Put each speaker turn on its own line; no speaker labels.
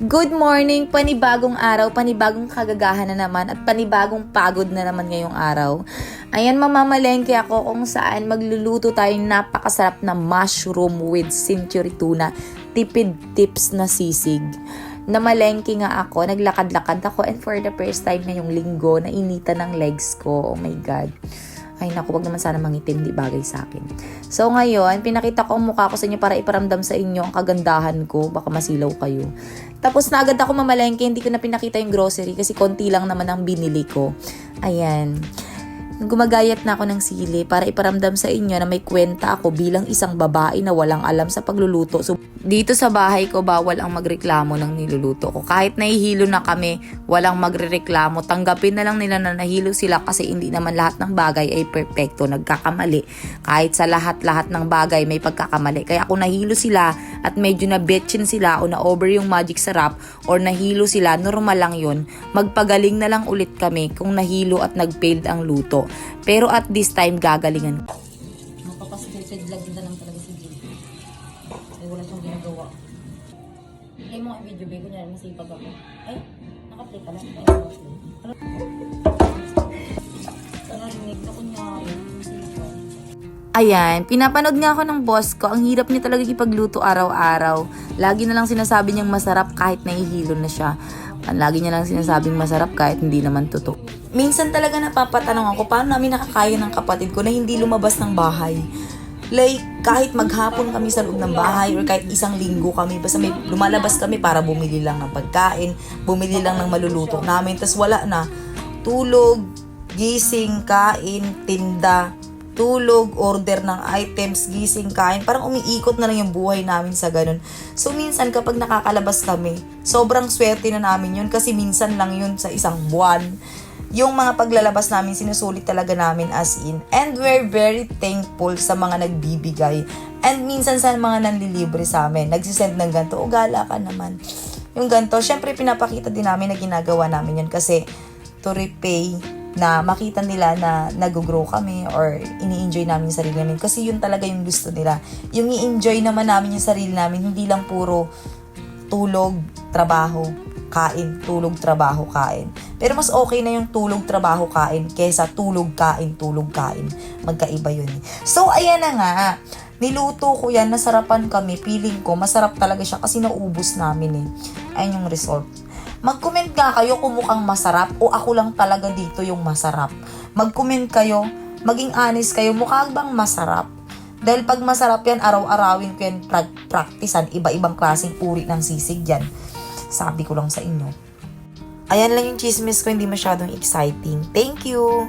Good morning! Panibagong araw, panibagong kagagahan na naman at panibagong pagod na naman ngayong araw. Ayan, mamamalengke ako kung saan magluluto tayong napakasarap na mushroom with century tuna, tipid tips na sisig. Namalengke nga ako, naglakad-lakad ako and for the first time ngayong linggo, nainita ng legs ko. Oh my God. Ay naku, wag naman sana mangitim, di bagay sa akin. So ngayon, pinakita ko ang mukha ko sa inyo para iparamdam sa inyo ang kagandahan ko. Baka masilaw kayo. Tapos na agad ako mamalengke, hindi ko na pinakita yung grocery kasi konti lang naman ang binili ko. Ayan. Gumagayat na ako ng sili para iparamdam sa inyo na may kwenta ako bilang isang babae na walang alam sa pagluluto. So, dito sa bahay ko, bawal ang magreklamo ng niluluto ko. Kahit nahihilo na kami, walang magrereklamo. Tanggapin na lang nila na nahilo sila kasi hindi naman lahat ng bagay ay perpekto. Nagkakamali. Kahit sa lahat-lahat ng bagay may pagkakamali. Kaya kung nahilo sila at medyo na betchin sila o na-over yung magic sarap or nahilo sila, normal lang yun. Magpagaling na lang ulit kami kung nahilo at nag-failed ang luto. Pero at this time, gagalingan ko.
Mapapasited lang na lang talaga si JP. Ay, wala siyang ginagawa. Ay, mga video, bago niya, masipag ako. Ay, naka-play ka lang. Ay, naka-play. Narinig na kunyari.
Ayan, pinapanood nga ako ng boss ko. Ang hirap niya talaga ipagluto araw-araw. Lagi na lang sinasabi niyang masarap kahit nahihilo na siya. Lagi niya lang sinasabing masarap kahit hindi naman totoo. Minsan talaga napapatanong ako paano namin nakakaya ng kapatid ko na hindi lumabas ng bahay. Like, kahit maghapon kami sa loob ng bahay or kahit isang linggo kami, basta may lumalabas kami para bumili lang ng pagkain, bumili lang ng maluluto namin, tas wala na. Tulog, gising, kain, tinda, tulog, order ng items, gising, kain. Parang umiikot na lang yung buhay namin sa ganun. So, minsan kapag nakakalabas kami, sobrang swerte na namin yun kasi minsan lang yun sa isang buwan. Yung mga paglalabas namin, sinusulit talaga namin as in. And we're very thankful sa mga nagbibigay. And minsan sa mga nanlilibre sa amin, nagsisend ng ganito, o gala ka naman. Yung ganito, syempre pinapakita din namin na ginagawa namin yun kasi to repay na makita nila na nag-grow kami or ini-enjoy namin yung sarili namin. Kasi yun talaga yung gusto nila. Yung i-enjoy naman namin yung sarili namin, hindi lang puro tulog, trabaho, kain, tulog, trabaho, kain. Pero mas okay na yung tulog, trabaho, kain kesa tulog, kain, tulog, kain. Magkaiba yun. So, ayan na nga. Niluto ko yan, nasarapan kami. Feeling ko, masarap talaga siya kasi naubos namin eh. Ayun yung result. Mag-comment nga kayo kung mukhang masarap o ako lang talaga dito yung masarap. Mag-comment kayo, maging honest kayo, mukha bang masarap? Dahil pag masarap yan, araw-arawin ko yan pra- practicean, iba-ibang klaseng uri ng sisig yan. Sabi ko lang sa inyo. Ayan lang yung chismis ko, hindi masyadong exciting. Thank you!